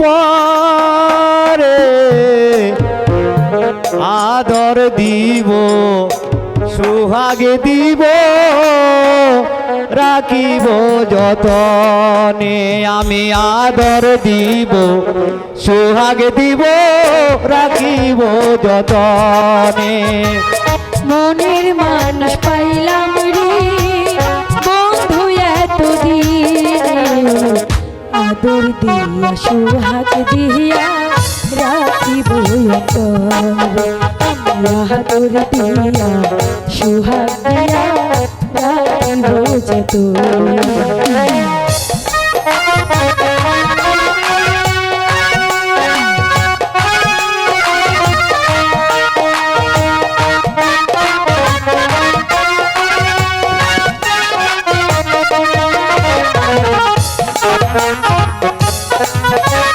পরে আদর দিব, সুহাগে দিব, রাখিব যতনে আমি আদর দিব, সুহাগে দিব, রাখিব যতনে। মনের মানুষ আদর দিয়া সুহাগ দিয়া রাখিব আমি দিয়া সুহাগ দিয়া রাখিব যত প্রাণ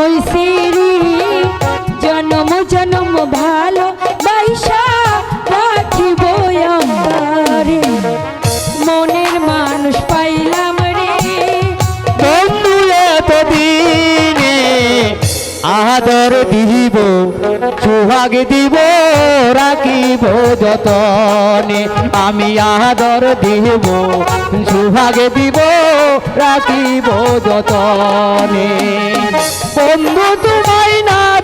হইছে জন্ম জন্ম ভালো মনের মানুষ পাইলাম আদর দিব, সুহাগ দিব, রাখিব যতনে। আমি আদর দিব, সুহাগ দিব রাখিব যতনে। বন্ধু তোমায় না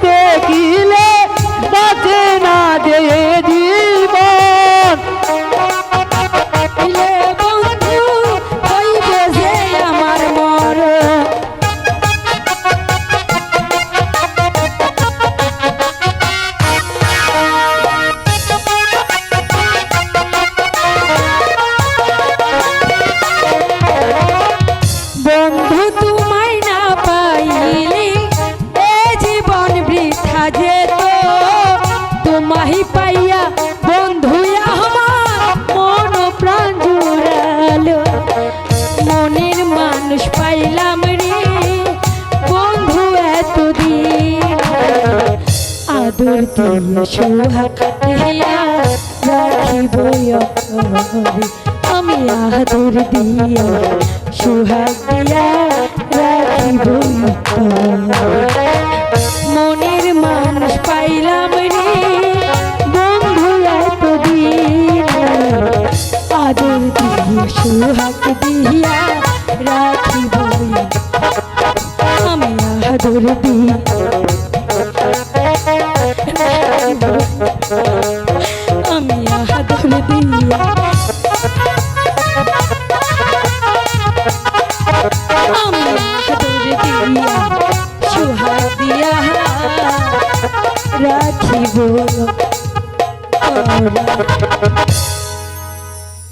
মানুষ পাইলাম রে বন্ধু এতদিন আদর দিয়ে সোহাগ দিয়া রাখিব। আমি আদর দিয়া সোহাগ দিয়া রাখিব। মনের মানুষ পাইলাম রে বন্ধু এতদিন আদর দিয়ে সোহাগ দিয়া রাখিব আমি আদর দিয়া আমি আদর রাখিব।